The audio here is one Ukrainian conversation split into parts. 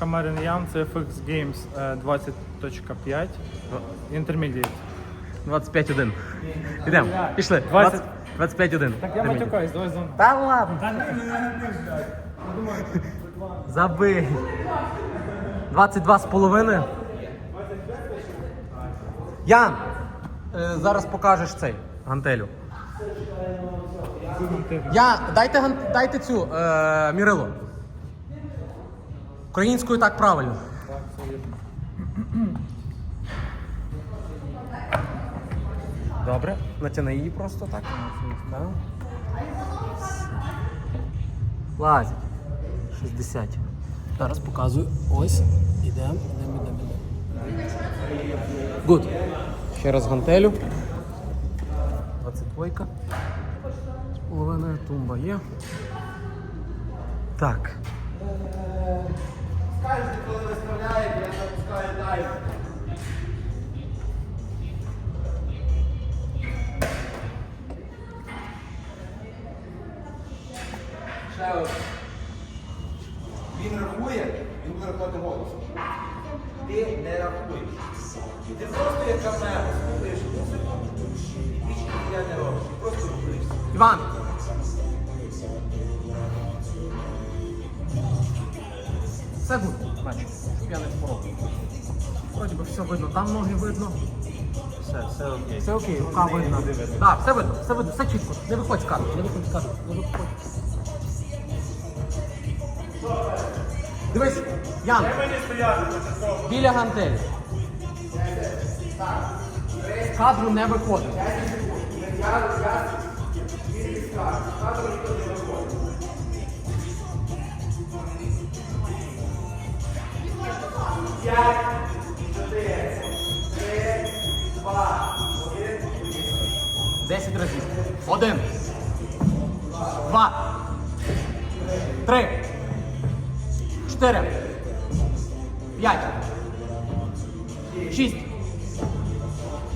Шамарин Ям, CFX Games е, 20.5. Intermediate. 25-1. Ідемо. Пішли. 20. 25-1. Так я матюкаюсь, давай зону. Та ладно. Забий. 22 з половиною. Ян, е, зараз покажеш цей гантелю. Я, дайте, ган- дайте цю е, мірило. Українською так правильно. Добре, натяни її просто так. Так. Лазить. 60. Зараз показую. Ось. Ідемо, ідемо, ідемо. Гуд. Ще раз гантелю. 22. З половиною тумба є. Так. Ще видно. Все, все окей. Все окей, рука видно. Так, все видно, все видно, все чітко. Не виходь з кадру, не виходь з кадру, не виходь. Дивись, Ян. Біля гантелі. З кадру не виходить. Десять разів. Один. Два. Три. Чотири. П'ять. Шість.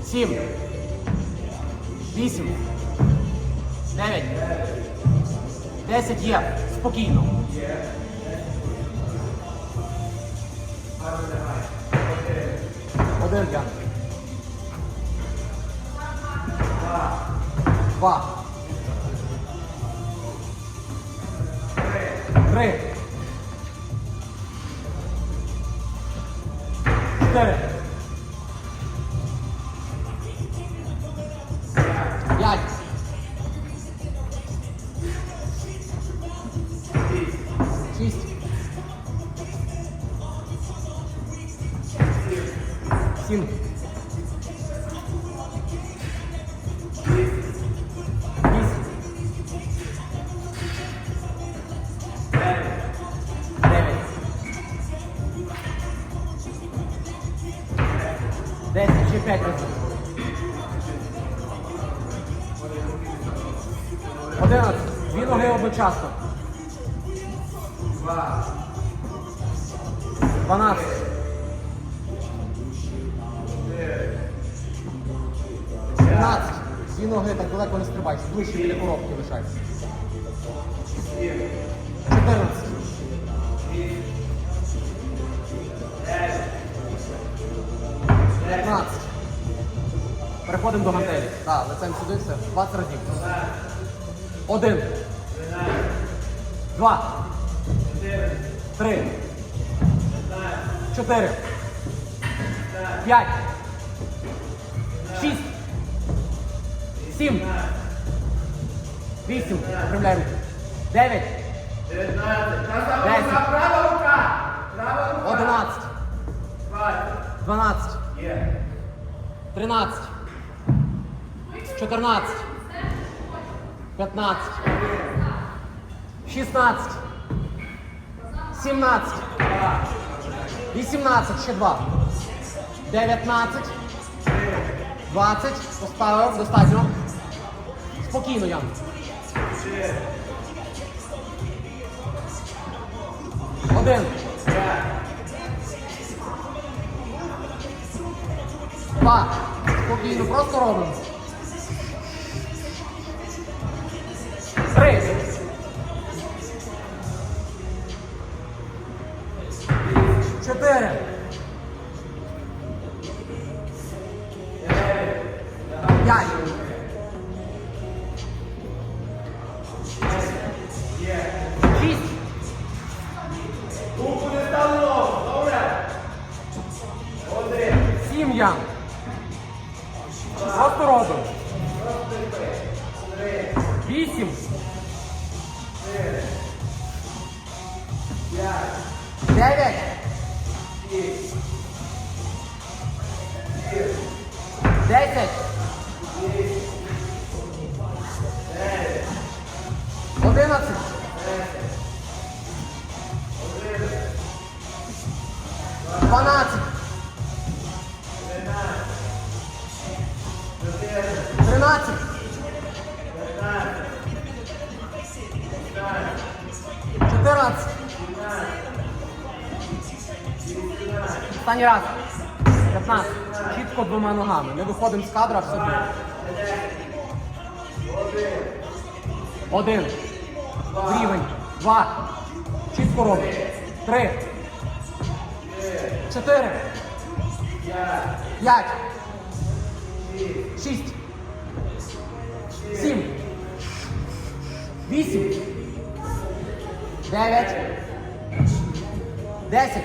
Сім. Вісім. Дев'ять. Десять є. Спокійно. Один я. Два. Три. Чотири. Ближче біля коробки лишайся. Чотирнадцять. П'ятнадцять. Переходимо до гантелі. Так, лицем сюди все. 20 разів. Один. Два. Три. Чотири. П'ять. Шість. Сім. Вісім. Виправляй руки. Дев'ять. Десять. Права рука! Права рука! Одинадцять. Дванадцять. Тринадцять. Чотирнадцять. П'ятнадцять. Шістнадцять. Сімнадцять. Вісімнадцять. Ще два. Дев'ятнадцять. Двадцять. Поставив. Достатньо. Спокійно, Ян. Один. Два. Спокійно, просто робимо. Сім Останній раз. П'ятнадцять. Чітко двома ногами. Не виходимо з кадра в собі. Один. В Рівень. Два. Чітко робимо. Три. Чотири. П'ять. Шість. Сім. Вісім. Дев'ять. Десять.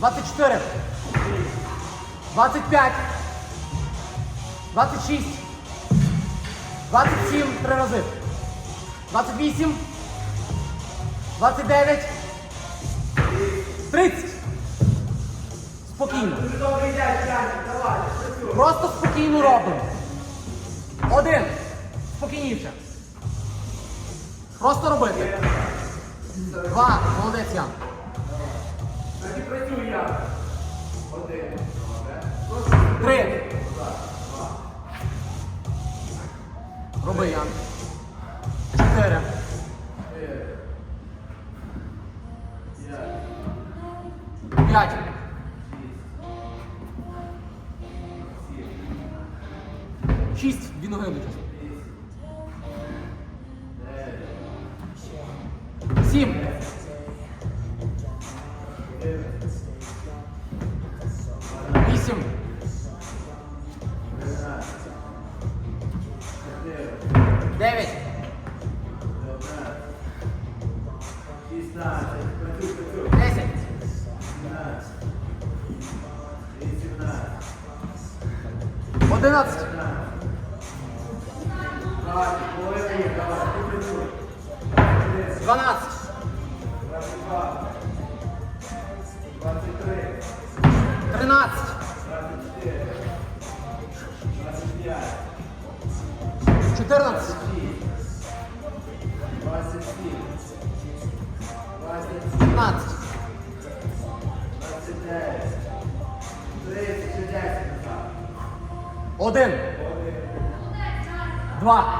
два. Двадцять три. Двадцять чотири. Двадцять п'ять. Двадцять шість. Двадцять сім. Три рази. Двадцять вісім. Двадцять дев'ять. Тридцять. Спокійно. Просто спокійно робимо. Один. Спокійніше. Просто робити. Два. Молодець Ян. Три. Роби Ян. Чотири. П'ять. Шість. Дві ноги вичисти. Сім. 12. 13. 14. 15. 1. 2.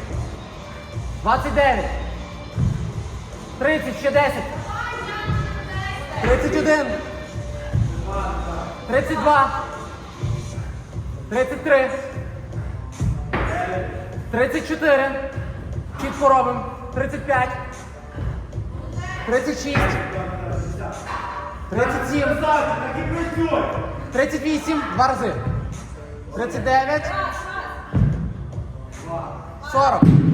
29. 30, ще 10. 31. 32. 33. 34. Чітко робимо. 35. 36. 37. 38. Два рази. 39. 40.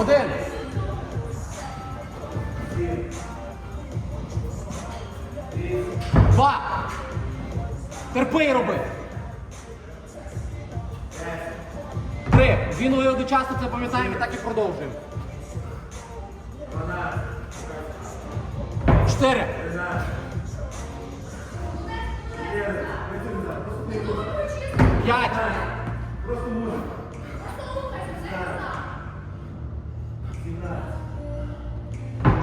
Один. Два. Терпи і роби. Три. Він ноги одночасно, це пам'ятаємо і так і продовжуємо.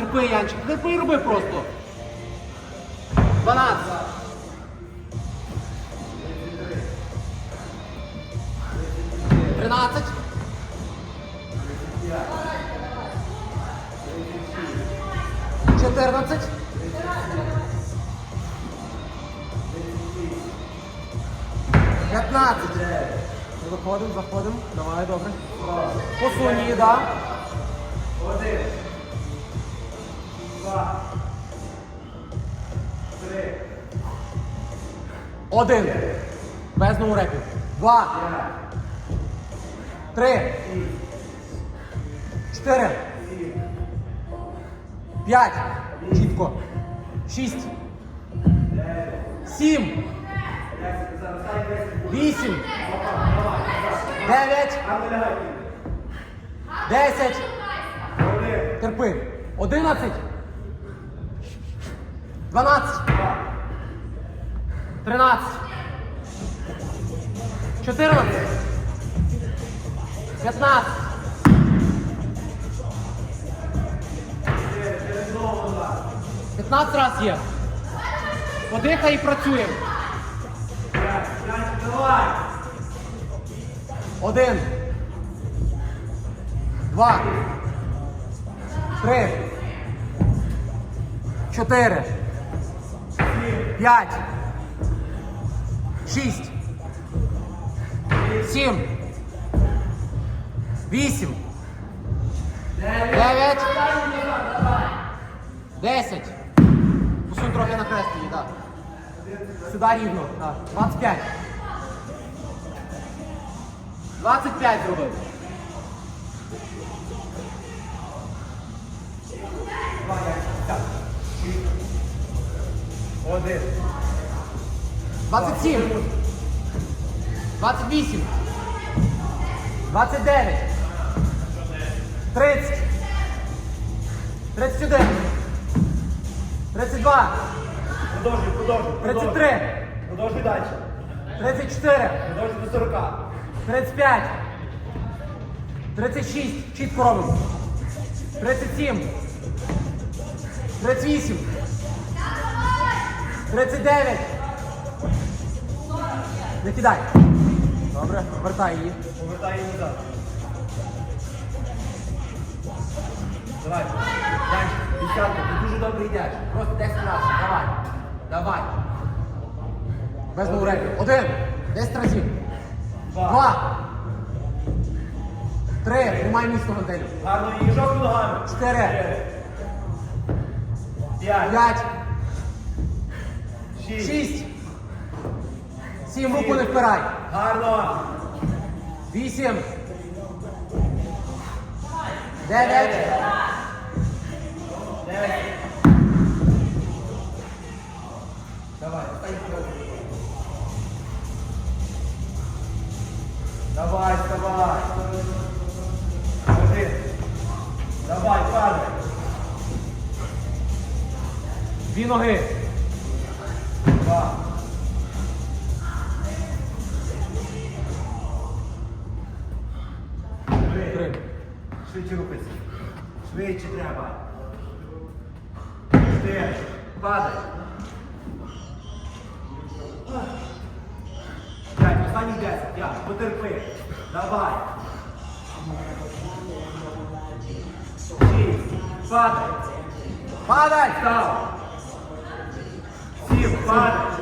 Терпи, Янчик, терпи і роби просто. Дванадцять. Тринадцять. Чотирнадцять. П'ятнадцять. Виходимо, заходимо. Давай, добре. Посунь її, да. Один. Два. Три. Один. Без ноурепів. Два. Три. Чотири. П'ять. Чітко. Шість. Сім. Вісім. Дев'ять. Десять. Терпи. Одинадцять. Дванадцять. Тринадцять. Чотирнадцять. П'ятнадцять. П'ятнадцять раз є. Подихай і працюємо. Один. Два. Три. Чотири. П'ять. Шість. Сім. Вісім. Дев'ять. Десять. Посунь трохи на хрест її, так. Сюди рівно. Так. 25. 25 зробив. 27. 28. 29. 30. 31. 32. Продовжуй, продовжуй. продовжуй. 33. Продовжуй далі. 34. Продовжуй до 40. 35. 36. Чітко робимо. 37. 38. 39. Не кидай. Добре, вертай її. Повертай її назад. Давай. Янчик, десятка, ти дуже добре йдеш. Просто 10 разів. Давай. Давай. Без ноурепів. Один. Десять разів. Два. Два. Три. Тримай місто гантелю. Гарно її жовтими ногами. Чотири. П'ять. П'ять. Шість. Шість. Сім руку не впирай. Гарно. Вісім. Дев'ять. Дев'ять. Давай, Давай, давай. Давай, падай. Дві ноги. Два. Швидше рухайся. Швидше треба. Чотири. Падай. П'ять. Останні десять. П'ять. Потерпи. Давай. Шість. Падай. Падай. Став. Сім. Падай.